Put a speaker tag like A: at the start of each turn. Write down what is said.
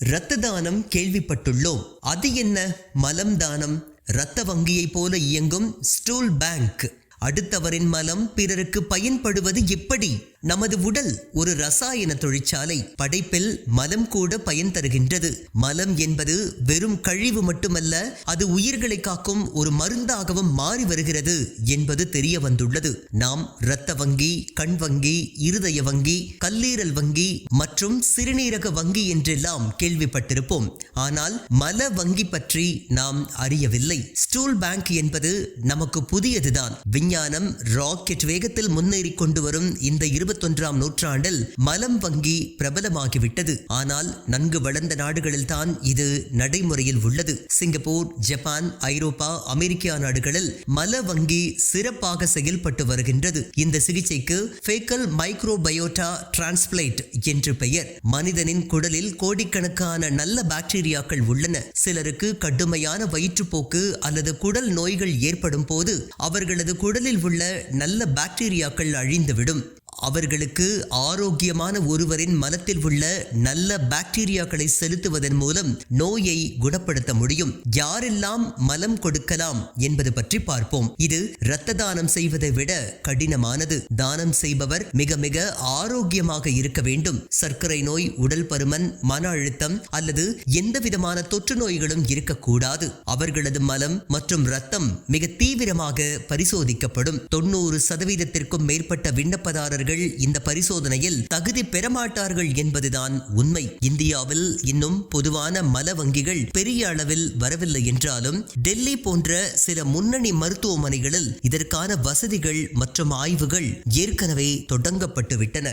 A: இரத்த தானம் கேள்விப்பட்டுள்ளோம். அது என்ன? மலம் தானம். இரத்த வங்கியைப் போல இயங்கும் ஸ்டூல் பேங்க். அடுத்தவரின் மலம் பிறருக்கு பயன்படுவது எப்படி? நமது உடல் ஒரு ரசாயன தொழிற்சாலை. படைப்பில் மலம் கூட பயன் தருகின்றது. மலம் என்பது வெறும் கழிவு மட்டுமல்ல அது உயிர்களை காக்கும் ஒரு மருந்தாகவும் மாறி வருகிறது என்பது தெரிய வந்துள்ளது. நாம் இரத்த வங்கி கண் வங்கி இருதய வங்கி கல்லீரல் வங்கி மற்றும் சிறுநீரக வங்கி என்றெல்லாம் கேள்விப்பட்டிருப்போம். ஆனால் மல வங்கி பற்றி நாம் அறியவில்லை. ஸ்டூல் பேங்க் என்பது நமக்கு புதியதுதான். விஞ்ஞானம் ராக்கெட் வேகத்தில் முன்னேறி கொண்டு வரும் இந்த இருபது இருபத்தொன்றாம் நூற்றாண்டில் மலம் வங்கி பிரபலமாகிவிட்டது. ஆனால் நன்கு வளர்ந்த நாடுகளில்தான் இது நடைமுறையில் உள்ளது. சிங்கப்பூர் ஜப்பான் ஐரோப்பா அமெரிக்கா நாடுகளில் மல வங்கி சிறப்பாக செயல்பட்டு வருகின்றது. இந்த சிகிச்சைக்கு ஃபேக்கல் மைக்ரோபயோட்டா டிரான்ஸ்பிளேட் என்று பெயர். மனிதனின் குடலில் கோடிக்கணக்கான நல்ல பாக்டீரியாக்கள் உள்ளன. சிலருக்கு கடுமையான வயிற்றுப்போக்கு அல்லது குடல் நோய்கள் ஏற்படும் போது அவர்களது குடலில் உள்ள நல்ல பாக்டீரியாக்கள் அழிந்துவிடும். அவர்களுக்கு ஆரோக்கியமான ஒருவரின் மலத்தில் உள்ள நல்ல பாக்டீரியாக்களை செலுத்துவதன் மூலம் நோயை குணப்படுத்த முடியும். யாரெல்லாம் மலம் கொடுக்கலாம் என்பது பற்றி பார்ப்போம். இது இரத்த தானம் செய்வதை விட கடினமானது. தானம் செய்பவர் மிக மிக ஆரோக்கியமாக இருக்க வேண்டும். சர்க்கரை நோய் உடல் பருமன் மன அழுத்தம் அல்லது எந்த விதமான தொற்று நோய்களும் இருக்கக்கூடாது. அவர்களது மலம் மற்றும் ரத்தம் மிக தீவிரமாக பரிசோதிக்கப்படும். தொண்ணூறு சதவீதத்திற்கும் மேற்பட்ட விண்ணப்பதாரர்கள் இந்த பரிசோதனையில் தகுதி பெறமாட்டார்கள் என்பதுதான் உண்மை. இந்தியாவில் இன்னும் பொதுவான மல வங்கிகள் பெரிய அளவில் வரவில்லை என்றாலும் டெல்லி போன்ற சில முன்னணி மருத்துவமனைகளில் இதற்கான வசதிகள் மற்றும் ஆய்வுகள் ஏற்கனவே தொடங்கப்பட்டுவிட்டன.